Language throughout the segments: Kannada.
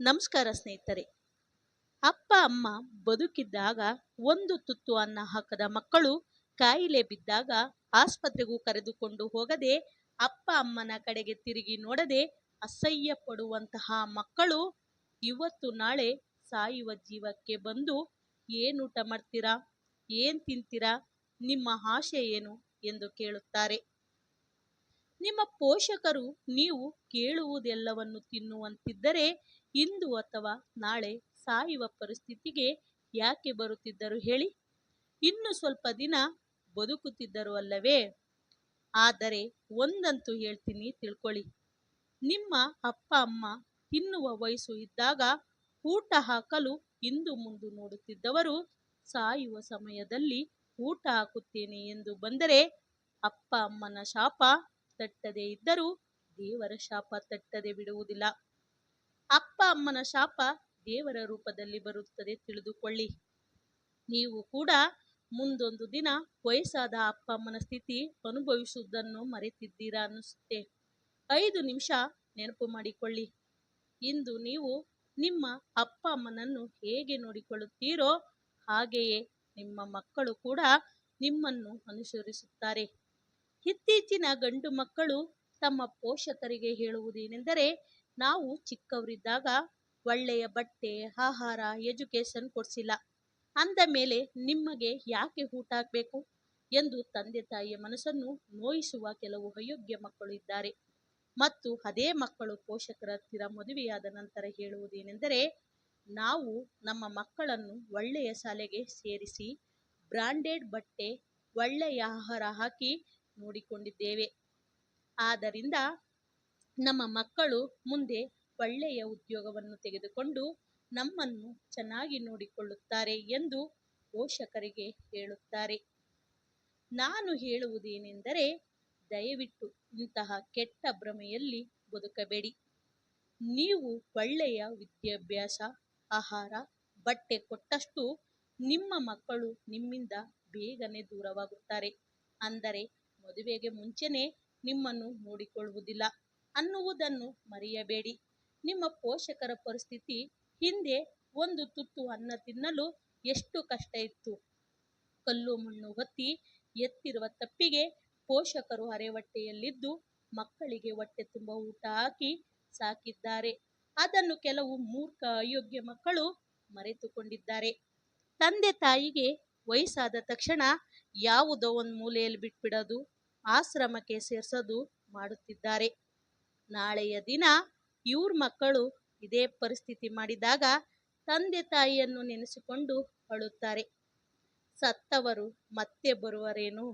ನಮಸ್ಕಾರ ಸ್ನೇಹಿತರೆ. ಅಪ್ಪ, ಅಮ್ಮ ಬದುಕಿದ್ದಾಗ ಒಂದು ತುತ್ತು ಅನ್ನ ಹಾಕದ ಮಕ್ಕಳು ಕಾಯಿಲೆ ಬಿದ್ದಾಗ ಆಸ್ಪತ್ರೆಗೂ ಕರೆದುಕೊಂಡು ಹೋಗದೆ ಅಪ್ಪ, ಅಮ್ಮನ ಕಡೆಗೆ ತಿರುಗಿ ನೋಡದೆ ಅಸಹ್ಯ ಪಡುವಂತಹ ಮಕ್ಕಳು ಇವತ್ತು ನಾಳೆ ಸಾಯುವ ಜೀವಕ್ಕೆ ಬಂದು ಏನು ಊಟ ಮಾಡ್ತೀರಾ? ಏನ್ ತಿಂತೀರಾ? ನಿಮ್ಮ ಆಶೆ ಏನು? ಎಂದು ಕೇಳುತ್ತಾರೆ. ನಿಮ್ಮ ಪೋಷಕರು ನೀವು ಕೇಳುವುದೆಲ್ಲವನ್ನು ತಿನ್ನುವಂತಿದ್ದರೆ ಇಂದು ಅಥವಾ ನಾಳೆ ಸಾಯುವ ಪರಿಸ್ಥಿತಿಗೆ ಯಾಕೆ ಬರುತ್ತಿದ್ದರು ಹೇಳಿ? ಇನ್ನು ಸ್ವಲ್ಪ ದಿನ ಬದುಕುತ್ತಿದ್ದರು ಅಲ್ಲವೇ? ಆದರೆ ಒಂದಂತೂ ಹೇಳ್ತೀನಿ ತಿಳ್ಕೊಳ್ಳಿ. ನಿಮ್ಮ ಅಪ್ಪ, ಅಮ್ಮ ತಿನ್ನುವ ವಯಸ್ಸು ಇದ್ದಾಗ ಊಟ ಹಾಕಲು ಇಂದು ಮುಂದು ನೋಡುತ್ತಿದ್ದವರು ಸಾಯುವ ಸಮಯದಲ್ಲಿ ಊಟ ಹಾಕುತ್ತೇನೆ ಎಂದು ಬಂದರೆ ಅಪ್ಪ, ಅಮ್ಮನ ಶಾಪ ತಟ್ಟದೇ ಇದ್ದರೂ ದೇವರ ಶಾಪ ತಟ್ಟದೆ ಬಿಡುವುದಿಲ್ಲ. ಅಪ್ಪ ಅಮ್ಮನ ಶಾಪ ದೇವರ ರೂಪದಲ್ಲಿ ಬರುತ್ತದೆ ತಿಳಿದುಕೊಳ್ಳಿ. ನೀವು ಕೂಡ ಮುಂದೊಂದು ದಿನ ವಯಸ್ಸಾದ ಅಪ್ಪ ಅಮ್ಮನ ಸ್ಥಿತಿ ಅನುಭವಿಸುವುದನ್ನು ಮರೆತಿದ್ದೀರಾ ಅನ್ನಿಸುತ್ತೆ. ಐದು ನಿಮಿಷ ನೆನಪು ಮಾಡಿಕೊಳ್ಳಿ. ಇಂದು ನೀವು ನಿಮ್ಮ ಅಪ್ಪ ಅಮ್ಮನನ್ನು ಹೇಗೆ ನೋಡಿಕೊಳ್ಳುತ್ತೀರೋ ಹಾಗೆಯೇ ನಿಮ್ಮ ಮಕ್ಕಳು ಕೂಡ ನಿಮ್ಮನ್ನು ಅನುಸರಿಸುತ್ತಾರೆ. ಇತ್ತೀಚಿನ ಗಂಡು ಮಕ್ಕಳು ತಮ್ಮ ಪೋಷಕರಿಗೆ ಹೇಳುವುದೇನೆಂದರೆ ನಾವು ಚಿಕ್ಕವರಿದ್ದಾಗ ಒಳ್ಳೆಯ ಬಟ್ಟೆ, ಆಹಾರ ಎಜುಕೇಶನ್ ಕೊಡಿಸಿಲ್ಲ. ಅಂದ ಮೇಲೆ ನಿಮಗೆ ಯಾಕೆ ಊಟ ಹಾಕಬೇಕು? ಎಂದು ತಂದೆ ತಾಯಿಯ ಮನಸ್ಸನ್ನು ನೋಯಿಸುವ ಕೆಲವು ಅಯೋಗ್ಯ ಮಕ್ಕಳು ಇದ್ದಾರೆ. ಮತ್ತು ಅದೇ ಮಕ್ಕಳು ಪೋಷಕರ ಹತ್ತಿರ ಮದುವೆಯಾದ ನಂತರ ಹೇಳುವುದೇನೆಂದರೆ, ನಾವು ನಮ್ಮ ಮಕ್ಕಳನ್ನು ಒಳ್ಳೆಯ ಶಾಲೆಗೆ ಸೇರಿಸಿ ಬ್ರಾಂಡೆಡ್ ಬಟ್ಟೆ, ಒಳ್ಳೆಯ ಆಹಾರ ಹಾಕಿ ನೋಡಿಕೊಂಡಿದ್ದೇವೆ. ಆದ್ದರಿಂದ ನಮ್ಮ ಮಕ್ಕಳು ಮುಂದೆ ಒಳ್ಳೆಯ ಉದ್ಯೋಗವನ್ನು ತೆಗೆದುಕೊಂಡು ನಮ್ಮನ್ನು ಚೆನ್ನಾಗಿ ನೋಡಿಕೊಳ್ಳುತ್ತಾರೆ ಎಂದು ಪೋಷಕರಿಗೆ ಹೇಳುತ್ತಾರೆ. ನಾನು ಹೇಳುವುದೇನೆಂದರೆ, ದಯವಿಟ್ಟು ಇಂತಹ ಕೆಟ್ಟ ಭ್ರಮೆಯಲ್ಲಿ ಬದುಕಬೇಡಿ. ನೀವು ಒಳ್ಳೆಯ ವಿದ್ಯಾಭ್ಯಾಸ, ಆಹಾರ, ಬಟ್ಟೆ ಕೊಟ್ಟಷ್ಟು ನಿಮ್ಮ ಮಕ್ಕಳು ನಿಮ್ಮಿಂದ ಬೇಗನೆ ದೂರವಾಗುತ್ತಾರೆ. ಅಂದರೆ ಮದುವೆಗೆ ಮುಂಚೆನೇ ನಿಮ್ಮನ್ನು ನೋಡಿಕೊಳ್ಳುವುದಿಲ್ಲ. ಅನ್ನುವುದನ್ನು ಮರೆಯಬೇಡಿ. ನಿಮ್ಮ ಪೋಷಕರ ಪರಿಸ್ಥಿತಿ ಹಿಂದೆ ಒಂದು ತುತ್ತು ಅನ್ನ ತಿನ್ನಲು ಎಷ್ಟು ಕಷ್ಟ ಇತ್ತು. ಕಲ್ಲು ಮಣ್ಣು ಹೊತ್ತಿ ಎತ್ತಿರುವ ತಪ್ಪಿಗೆ ಪೋಷಕರು ಅರೆಹೊಟ್ಟೆಯಲ್ಲಿದ್ದು ಮಕ್ಕಳಿಗೆ ಹೊಟ್ಟೆ ತುಂಬ ಊಟ ಹಾಕಿ ಸಾಕಿದ್ದಾರೆ. ಅದನ್ನು ಕೆಲವು ಮೂರ್ಖ ಅಯೋಗ್ಯ ಮಕ್ಕಳು ಮರೆತುಕೊಂಡಿದ್ದಾರೆ. ತಂದೆ ತಾಯಿಗೆ ವಯಸ್ಸಾದ ತಕ್ಷಣ ಯಾವುದೋ ಒಂದು ಮೂಲೆಯಲ್ಲಿ ಬಿಟ್ಬಿಡೋದು, ಆಶ್ರಮಕ್ಕೆ ಸೇರಿಸೋದು ಮಾಡುತ್ತಿದ್ದಾರೆ. ನಾಳೆಯ ದಿನ ಇವ್ರ ಮಕ್ಕಳು ಇದೇ ಪರಿಸ್ಥಿತಿ ಮಾಡಿದಾಗ ತಂದೆ ತಾಯಿಯನ್ನು ನೆನೆಸಿಕೊಂಡು ಅಳುತ್ತಾರೆ. ಸತ್ತವರು ಮತ್ತೆ ಬರುವರೇನು?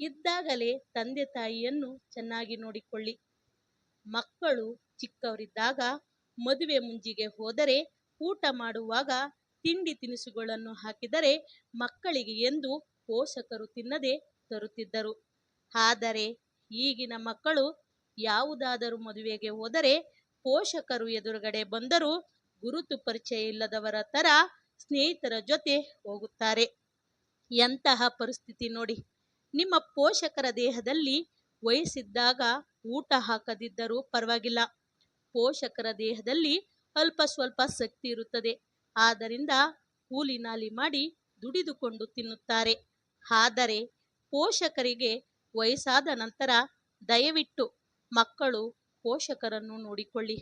ಇದ್ದಾಗಲೇ ತಂದೆ ತಾಯಿಯನ್ನು ಚೆನ್ನಾಗಿ ನೋಡಿಕೊಳ್ಳಿ. ಮಕ್ಕಳು ಚಿಕ್ಕವರಿದ್ದಾಗ ಮದುವೆ ಮುಂಜಿಗೆ ಹೋದರೆ ಊಟ ಮಾಡುವಾಗ ತಿಂಡಿ ತಿನಿಸುಗಳನ್ನು ಹಾಕಿದರೆ ಮಕ್ಕಳಿಗೆ ಎಂದು ಪೋಷಕರು ತಿನ್ನದೆ ತರುತ್ತಿದ್ದರು. ಆದರೆ ಈಗಿನ ಮಕ್ಕಳು ಯಾವುದಾದರೂ ಮದುವೆಗೆ ಹೋದರೆ ಪೋಷಕರು ಎದುರುಗಡೆ ಬಂದರೂ ಗುರುತು ಪರಿಚಯ ಇಲ್ಲದವರ ತರ ಸ್ನೇಹಿತರ ಜೊತೆ ಹೋಗುತ್ತಾರೆ. ಎಂತಹ ಪರಿಸ್ಥಿತಿ ನೋಡಿ, ನಿಮ್ಮ ಪೋಷಕರ ದೇಹದಲ್ಲಿ ವಯಸ್ಸಿದ್ದಾಗ ಊಟ ಹಾಕದಿದ್ದರೂ ಪರವಾಗಿಲ್ಲ. ಪೋಷಕರ ದೇಹದಲ್ಲಿ ಅಲ್ಪ ಸ್ವಲ್ಪ ಶಕ್ತಿ ಇರುತ್ತದೆ. ಆದ್ದರಿಂದ ಕೂಲಿ ನಾಲಿ ಮಾಡಿ ದುಡಿದುಕೊಂಡು ತಿನ್ನುತ್ತಾರೆ. ಆದರೆ ಪೋಷಕರಿಗೆ ವಯಸ್ಸಾದ ನಂತರ ದಯವಿಟ್ಟು ಮಕ್ಕಳು ಪೋಷಕರನ್ನು ನೋಡಿಕೊಳ್ಳಿ.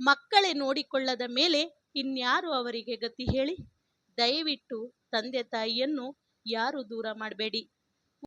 ಮಕ್ಕಳೇ ನೋಡಿಕೊಳ್ಳದ ಮೇಲೆ ಇನ್ಯಾರು ಅವರಿಗೆ ಗತಿ ಹೇಳಿ? ದಯವಿಟ್ಟು ತಂದೆ ತಾಯಿಯನ್ನು ಯಾರು ದೂರ ಮಾಡಬೇಡಿ?